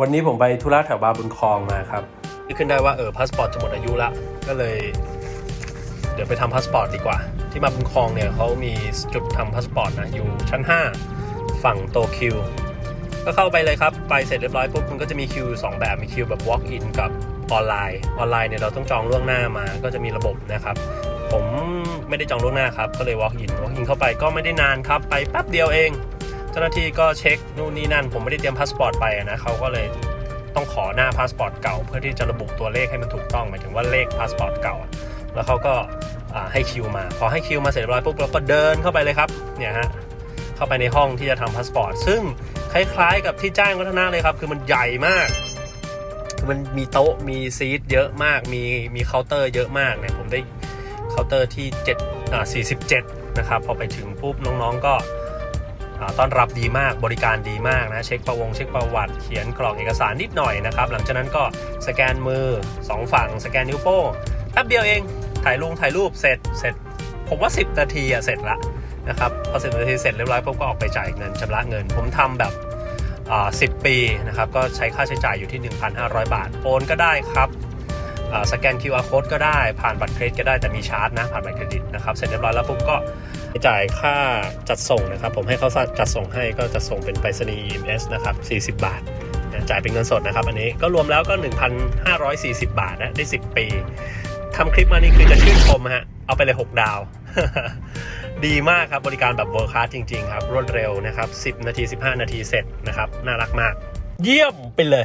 วันนี้ผมไปธุระแถวบาบุญคลองมาครับขึ้นได้ว่าเออพาสปอร์ตจะหมดอายุละก็เลย เดี๋ยวไปทำพาสปอร์ตดีกว่า ที่มาบุญคลองเนี่ยเขามีจุดทำพาสปอร์ตนะอยู่ชั้น 5 ฝั่งโตคิวก็เข้าไปเลยครับ ไปเสร็จเรียบร้อยปุ๊บมันก็จะมีคิวสองแบบมีคิวแบบ walk in กับออนไลน์ออนไลน์เนี่ยเราต้องจองล่วงหน้ามาก็จะมีระบบนะครับ ผมไม่ได้จองล่วงหน้าครับ ก็เลย walk in walk in เข้าไปก็ไม่ได้นานครับ ไปแป๊บเดียวเอง จ้าหน้าที่ก็เช็คนู่นนี่นั่น ผมไม่ได้เตรียมพาสปอร์ตไปนะเขาก็เลยต้องขอหน้าพาสปอร์ตเก่า เพื่อที่จะระบุตัวเลขให้มันถูกต้องหมายถึงว่าเลขพาสปอร์ตเก่า แล้วเขาก็ให้คิวมา พอให้คิวมาเสร็จเรียบร้อยปุ๊บเราก็เดินเข้าไปเลยครับเนี่ยฮะเข้าไปในห้องที่จะทำพาสปอร์ตซึ่งคล้าย ๆ กับที่จ้างวัฒนะเลยครับ คือมันใหญ่มากคือมันมีโต๊ะมีซีทเยอะมาก มีมีเคาน์เตอร์เยอะมากเนี่ยผมได้เคาน์เตอร์ที่7อ่า47 นะครับ พอไปถึงปุ๊บน้องๆก็ ต้อนรับดีมากบริการดีมากนะเช็คประวงเช็คประวัติ เขียนกรอกเอกสารนิดหน่อยนะครับหลังจากนั้นก็สแกนมือ 2 ฝั่ง สแกนนิ้วโป้งแป๊บเดียวเองถ่ายลงถ่ายรูปเสร็จเสร็จ ผมว่า 10 นาทีอะเสร็จละนะครับพอ10นาทีเสร็จเรียบร้อยปุ๊บก็ออกไปจ่ายเงินชำระเงิน ผมทำแบบอ่า10ปีนะครับก็ใช้ค่าใช้จ่ายอยู่ที่ 1,500 บาท โอนก็ได้ครับสแกน QR code ก็ได้ผ่านบัตรเครดิตก็ได้แต่มีชาร์จนะผ่านบัตรเครดิตนะครับเสร็จเรียบร้อยแล้วปุ๊บก็ จ่ายค่าจัดส่งนะครับ ผมให้เขาจัดส่งให้ก็จะส่งเป็นไปรษณีย์ EMS นะครับ 40 บาทจ่ายเป็นเงินสดนะครับ อันนี้ก็รวมแล้วก็ 1,540 บาทนะได้ 10 ปีทำคลิปมานี่คือจะชื่นชมฮะเอาไปเลย 6 ดาว ดีมากครับ บริการแบบเวิร์คคลาสจริง ๆ ครับ รวดเร็วนะครับ 10 นาที 15 นาทีเสร็จนะครับ น่ารักมาก เยี่ยมไปเลย